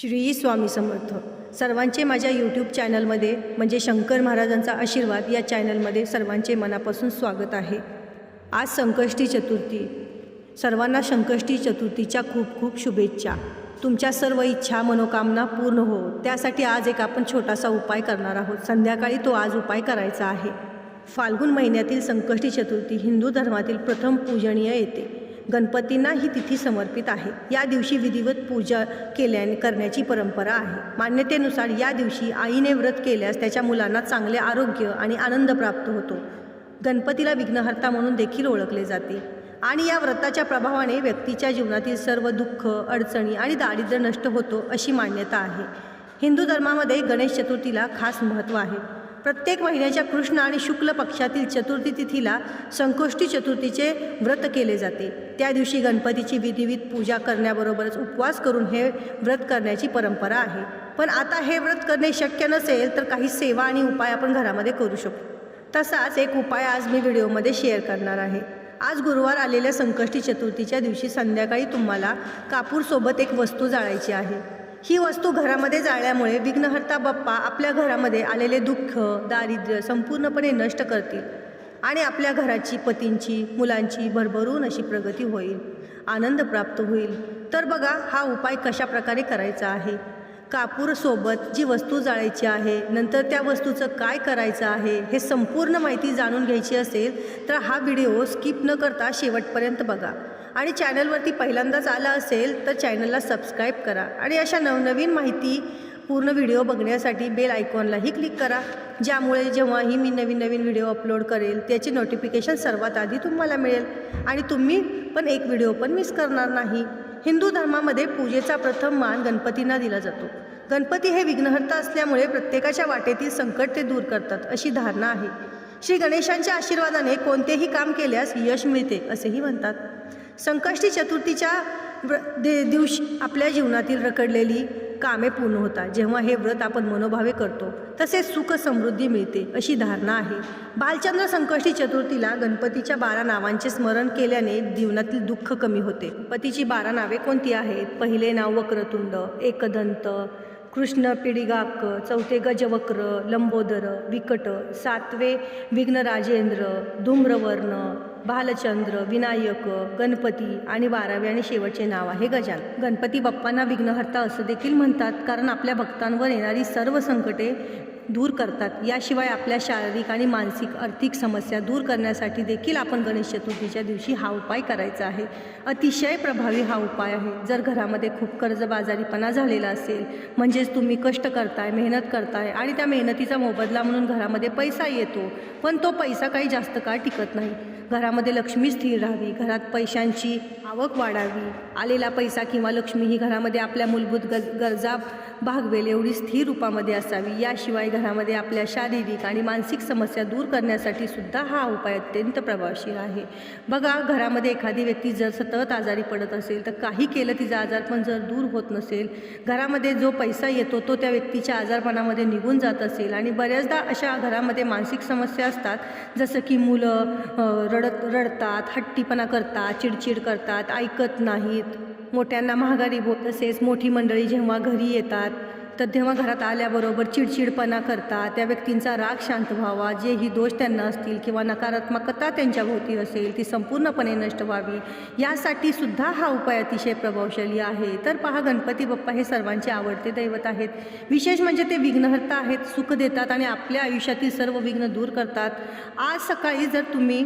श्री स्वामी समर्थ. सर्वांचे माझ्या यूट्यूब चॅनलमध्ये म्हणजे शंकर महाराजांचा आशीर्वाद या चॅनलमध्ये सर्वांचे मनापासून स्वागत आहे. आज संकष्टी चतुर्थी. सर्वांना संकष्टी चतुर्थीच्या खूप खूप शुभेच्छा. तुमच्या सर्व इच्छा मनोकामना पूर्ण हो. त्यासाठी आज एक आपण छोटासा उपाय करणार आहोत. संध्याकाळी तो आज उपाय करायचा आहे. फाल्गुन महिन्यातील संकष्टी चतुर्थी हिंदू धर्मातील प्रथम पूजनीय येते. गणपतींना ही तिथी समर्पित आहे. या दिवशी विधिवत पूजा केल्याने करण्याची परंपरा आहे. मान्यतेनुसार या दिवशी आईने व्रत केल्यास त्याच्या मुलांना चांगले आरोग्य आणि आनंद प्राप्त होतो. गणपतीला विघ्नहर्ता म्हणून देखील ओळखले जाते. आणि या व्रताच्या प्रभावाने व्यक्तीच्या जीवनातील सर्व दुःख अडचणी आणि दारिद्र्य नष्ट होतो अशी मान्यता आहे. हिंदू धर्मामध्ये गणेश चतुर्थीला खास महत्त्व आहे. प्रत्येक महिन्याच्या कृष्ण आणि शुक्ल पक्षातील चतुर्थी तिथीला संकोष्टी चतुर्थीचे व्रत केले जाते. त्या दिवशी गणपतीची विधिविध पूजा करण्याबरोबरच उपवास करून हे व्रत करण्याची परंपरा आहे. पण आता हे व्रत करणे शक्य नसेल तर काही सेवा आणि उपाय आपण घरामध्ये करू शकतो तसाच एक उपाय आज मी व्हिडिओमध्ये शेअर करणार आहे. आज गुरुवार आलेल्या संकष्टी चतुर्थीच्या दिवशी संध्याकाळी तुम्हाला कापूरसोबत एक वस्तू जाळायची आहे. ही वस्तू घरामध्ये जाळल्यामुळे विघ्नहर्ता बाप्पा आपल्या घरामध्ये आलेले दुःख दारिद्र्य संपूर्णपणे नष्ट करतील आणि आपल्या घराची पतींची मुलांची भरभरून अशी प्रगती होईल. आनंद प्राप्त होईल. तर बघा हा उपाय कशा प्रकारे करायचा आहे? कापूरसोबत जी वस्तू जाळायची आहे नंतर त्या वस्तूचं काय करायचं आहे हे संपूर्ण माहिती जाणून घ्यायची असेल तर हा व्हिडिओ स्किप न करता शेवटपर्यंत बघा. आणि चॅनलवरती पहिल्यांदाच आला असेल तर चॅनलला सबस्क्राईब करा आणि अशा नवनवीन माहिती पूर्ण व्हिडिओ बघण्यासाठी बेल आयकॉनलाही क्लिक करा. ज्यामुळे जेव्हाही मी नवीन नवीन व्हिडिओ अपलोड करेल त्याची नोटिफिकेशन सर्वात आधी तुम्हाला मिळेल. आणि तुम्ही पण एक व्हिडिओ पण मिस करणार नाही. हिंदू धर्मामध्ये पूजेचा प्रथम मान गणपतींना दिला जातो. गणपती हे विघ्नहर्ता असल्यामुळे प्रत्येकाच्या वाटेतील संकट ते दूर करतात अशी धारणा आहे. श्री गणेशांच्या आशीर्वादाने कोणतेही काम केल्यास यश मिळते असेही म्हणतात. संकष्टी चतुर्थीच्या व्र दे दिवशी आपल्या जीवनातील रखडलेली कामे पूर्ण होतात. जेव्हा हे व्रत आपण मनोभावे करतो तसेच सुख समृद्धी मिळते अशी धारणा आहे. बालचंद्र संकष्टी चतुर्थीला गणपतीच्या बारा नावांचे स्मरण केल्याने जीवनातील दुःख कमी होते. गणपतीची बारा नावे कोणती आहेत? पहिले नाव वक्रतुंड एकदंत कृष्ण पिडिगाक चौथे गजवक्र लंबोदर विकट सातवे विघ्नराजेंद्र धूम्रवर्ण भालचंद्र विनायक गणपती आणि बारावे आणि शेवटचे नाव आहे गजान. गणपती बाप्पांना विघ्नहर्ता असं देखील म्हणतात कारण आपल्या भक्तांवर येणारी सर्व संकटे दूर करतात. याशिवाय आपल्या शारीरिक आणि मानसिक आर्थिक समस्या दूर करण्यासाठी देखील आपण गणेश चतुर्थीच्या दिवशी हा उपाय करायचा आहे. अतिशय प्रभावी हा उपाय आहे. जर घरामध्ये खूप कर्जबाजारीपणा झालेला असेल म्हणजेच तुम्ही कष्ट करताय मेहनत करताय आणि त्या मेहनतीचा मोबदला म्हणून घरामध्ये पैसा येतो पण तो पैसा काही जास्त काळ टिकत नाही. घरामध्ये लक्ष्मी स्थिर राहावी घरात पैशांची आवक वाढावी. आलेला पैसा किंवा लक्ष्मी ही घरामध्ये आपल्या मूलभूत गज गरजा भागवेल एवढी स्थिर रूपामध्ये असावी. याशिवाय घरामध्ये आपल्या शारीरिक आणि मानसिक समस्या दूर करण्यासाठी सुद्धा हा उपाय अत्यंत प्रभावशील आहे. बघा घरामध्ये एखादी व्यक्ती जर सतत आजारी पडत असेल तर काही केलं तिचा आजारपण जर दूर होत नसेल घरामध्ये जो पैसा येतो तो त्या व्यक्तीच्या आजारपणामध्ये निघून जात असेल. आणि बऱ्याचदा अशा घरामध्ये मानसिक समस्या असतात जसं की मुलं रडत रडतात हट्टीपणा करतात चिडचिड करतात ऐकत नाहीत. मोठ्यांना महागारी बोल तसेच मोठी मंडळी जेव्हा घरी येतात तर तेव्हा घरात आल्याबरोबर चिडचिडपणा करतात. त्या व्यक्तींचा राग शांत व्हावा. जेही दोष त्यांना असतील किंवा नकारात्मकता त्यांच्या भोवती असेल ती संपूर्णपणे नष्ट व्हावी. यासाठी सुद्धा हा उपाय अतिशय प्रभावशाली आहे. तर पहा गणपती बाप्पा हे सर्वांचे आवडते दैवत आहेत. विशेष म्हणजे ते विघ्नहर्ता आहेत सुख देतात आणि आपल्या आयुष्यातील सर्व विघ्न दूर करतात. आज सकाळी जर तुम्ही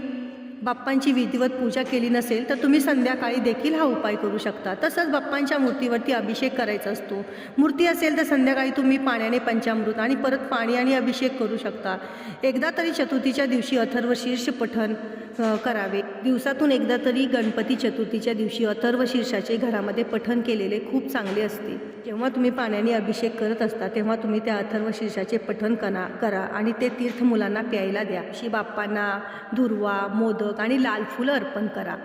बाप्पांची विधिवत पूजा केली नसेल तर तुम्ही संध्याकाळी देखील हा उपाय करू शकता. तसंच बाप्पांच्या मूर्तीवरती अभिषेक करायचा असतो. मूर्ती असेल तर संध्याकाळी तुम्ही पाण्याने पंचामृत आणि परत पाणी आणि अभिषेक करू शकता. एकदा तरी चतुर्थीच्या दिवशी अथर्व शीर्ष पठण करावे. दिवसातून एकदा तरी गणपती चतुर्थीच्या दिवशी अथर्व शीर्षाचे घरामध्ये पठण केलेले खूप चांगले असते. जेव्हा तुम्ही पाण्याने अभिषेक करत असता तेव्हा तुम्ही त्या अथर्व शीर्षाचे पठण करा करा आणि ते तीर्थ मुलांना प्यायला द्या. शिबाप्पांना बाप्पांना दुर्वा मोदक आणि लाल फुलं अर्पण करा.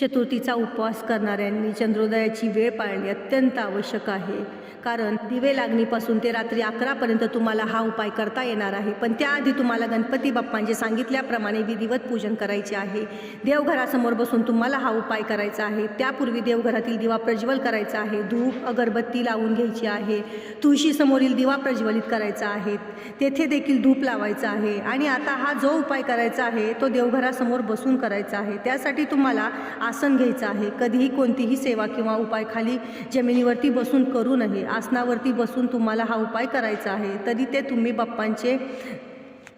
चतुर्थीचा उपवास करणाऱ्यांनी चंद्रोदयाची वेळ पाळणे अत्यंत आवश्यक आहे. कारण दिवे लागणीपासून ते रात्री अकरापर्यंत तुम्हाला हा उपाय करता येणार आहे. पण त्याआधी तुम्हाला गणपती बाप्पांचे सांगितल्याप्रमाणे विधिवत पूजन करायचे आहे. देवघरासमोर बसून तुम्हाला हा उपाय करायचा आहे. त्यापूर्वी देवघरातील दिवा प्रज्वल करायचा आहे. धूप अगरबत्ती लावून घ्यायची आहे. तुळशीसमोरील दिवा प्रज्वलित करायचा आहे. तेथे देखील धूप लावायचा आहे. आणि आता हा जो उपाय करायचा आहे तो देवघरासमोर बसून करायचा आहे. त्यासाठी तुम्हाला आसन घ्यायचं आहे. कधीही कोणतीही सेवा किंवा उपाय खाली जमिनीवरती बसून करू नये. आसनावरती बसून तुम्हाला हा उपाय करायचा आहे. तरी ते तुम्ही बाप्पांचे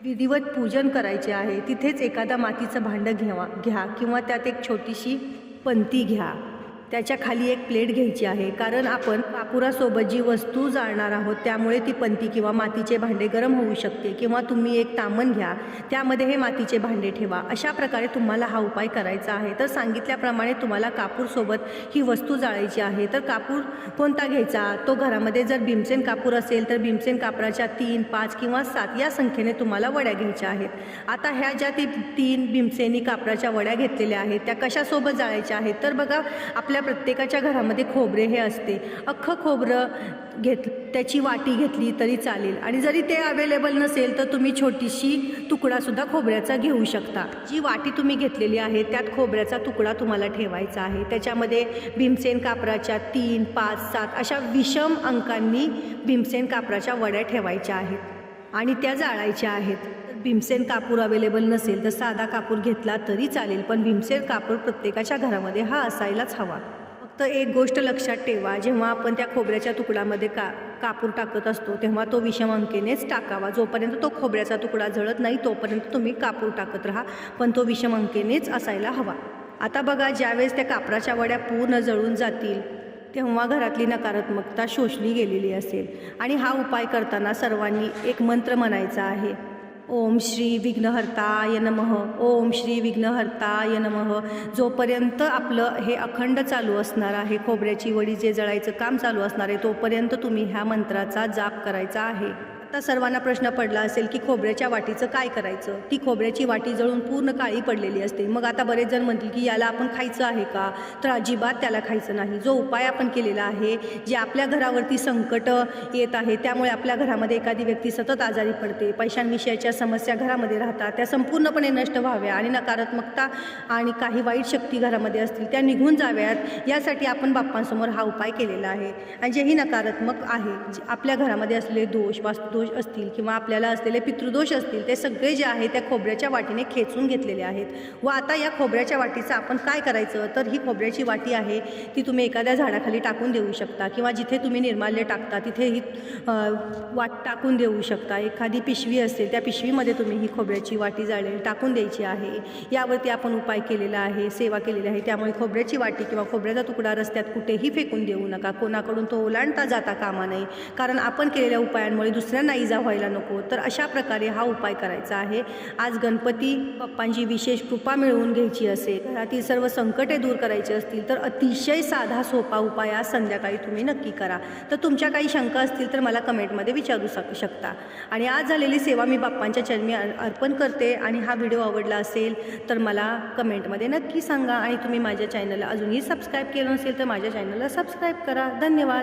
विधिवत पूजन करायचे आहे. तिथेच एखादा मातीचं भांडं घ्यावा घ्या किंवा त्यात एक छोटीशी पंती घ्या. त्याच्याखाली एक प्लेट घ्यायची आहे. कारण आपण कापुरासोबत जी वस्तू जाळणार आहोत त्यामुळे ती पंती किंवा मातीचे भांडे गरम होऊ शकते किंवा तुम्ही एक तामण घ्या त्यामध्ये हे मातीचे भांडे ठेवा. अशा प्रकारे तुम्हाला हा उपाय करायचा आहे. तर सांगितल्याप्रमाणे तुम्हाला कापूरसोबत ही वस्तू जाळायची आहे. तर कापूर कोणता घ्यायचा? तो घरामध्ये जर भीमसेन कापूर असेल तर भीमसेन कापराच्या तीन पाच किंवा सात या संख्येने तुम्हाला वड्या घ्यायच्या आहेत. आता ह्या ज्या ती तीन भीमसेनी कापराच्या वड्या घेतलेल्या आहेत त्या कशासोबत जाळायच्या आहेत? तर बघा आपल्या प्रत्येकाच्या घरामध्ये खोबरे हे असते. अख्खं खोबरं घेत त्याची वाटी घेतली तरी चालेल. आणि जरी ते अवेलेबल नसेल तर तुम्ही छोटीशी तुकडासुद्धा खोबऱ्याचा घेऊ शकता. जी वाटी तुम्ही घेतलेली आहे त्यात खोबऱ्याचा तुकडा तुम्हाला ठेवायचा आहे. त्याच्यामध्ये भीमसेन कापराच्या तीन पाच सात अशा विषम अंकांनी भीमसेन कापराच्या वड्या ठेवायच्या आहेत. आणि त्या जाळायच्या आहेत. भीमसेन कापूर अवेलेबल नसेल तर साधा कापूर घेतला तरी चालेल पण भीमसेन कापूर प्रत्येकाच्या घरामध्ये हा असायलाच हवा. फक्त एक गोष्ट लक्षात ठेवा जेव्हा आपण त्या खोबऱ्याच्या तुकडामध्ये का कापूर टाकत असतो तेव्हा तो विषम अंकेनेच टाकावा. जोपर्यंत तो खोबऱ्याचा तुकडा जळत नाही तोपर्यंत तुम्ही कापूर टाकत राहा पण तो विषम अंकेनेच असायला हवा. आता बघा ज्यावेळेस त्या कापराच्या वड्या पूर्ण जळून जातील तेव्हा घरातली नकारात्मकता शोषली गेलेली असेल. आणि हा उपाय करताना सर्वांनी एक मंत्र म्हणायचा आहे. ओम श्री विघ्नहर्ताय नम. ओम श्री विघ्नहर्ताय नम. जोपर्यंत आपलं हे अखंड चालू असणार आहे खोबऱ्याची वडी जे जळायचं काम चालू असणार आहे तोपर्यंत तुम्ही ह्या मंत्राचा जाप करायचा आहे. आता सर्वांना प्रश्न पडला असेल की खोबऱ्याच्या वाटीचं काय करायचं? ती खोबऱ्याची वाटी जळून पूर्ण काळी पडलेली असते. मग आता बरेच जण म्हणतील की याला आपण खायचं आहे का? तर अजिबात त्याला खायचं नाही. जो उपाय आपण केलेला आहे जे आपल्या घरावरती संकट येत आहे त्यामुळे आपल्या घरामध्ये एखादी व्यक्ती सतत आजारी पडते. पैशांविषयीच्या समस्या घरामध्ये राहतात. त्या संपूर्णपणे नष्ट व्हाव्या आणि नकारात्मकता आणि काही वाईट शक्ती घरामध्ये असतील त्या निघून जाव्यात. यासाठी आपण बाप्पांसमोर हा उपाय केलेला आहे. आणि जेही नकारात्मक आहे आपल्या घरामध्ये असलेले दोष दोष असतील किंवा आपल्याला असलेले पितृदोष असतील ते सगळे जे आहे त्या खोबऱ्याच्या वाटीने खेचून घेतलेले आहेत. व आता या खोबऱ्याच्या वाटीचं आपण काय करायचं? तर ही खोबऱ्याची वाटी आहे ती तुम्ही एखाद्या झाडाखाली टाकून देऊ शकता किंवा जिथे तुम्ही निर्माल्य टाकता तिथे ही वाट टाकून देऊ शकता. एखादी पिशवी असेल त्या पिशवीमध्ये तुम्ही ही खोबऱ्याची वाटी जाळेल टाकून द्यायची आहे. यावरती आपण उपाय केलेला आहे सेवा केलेली आहे. त्यामुळे खोबऱ्याची वाटी किंवा खोबऱ्याचा तुकडा रस्त्यात कुठेही फेकून देऊ नका. कोणाकडून तो ओलांडता जाता कामा नये. कारण आपण केलेल्या उपायांमुळे दुसऱ्यांना इजा व्हायला नको. तर अशा प्रकारे हा उपाय करायचा आहे. आज गणपती बाप्पांची विशेष कृपा मिळवून घ्यायची असेल घरातील सर्व संकटे दूर करायची असतील तर अतिशय साधा सोपा उपाय आज संध्याकाळी तुम्ही नक्की करा. तर तुमच्या काही शंका असतील तर मला कमेंटमध्ये विचारू शक शकता. आणि आज झालेली सेवा मी बाप्पांच्या चरणी अर्पण करते आणि हा व्हिडिओ आवडला असेल तर मला कमेंटमध्ये नक्की सांगा आणि तुम्ही माझ्या चॅनलला अजूनही सबस्क्राईब केलं नसेल तर माझ्या चॅनलला सबस्क्राईब करा. धन्यवाद.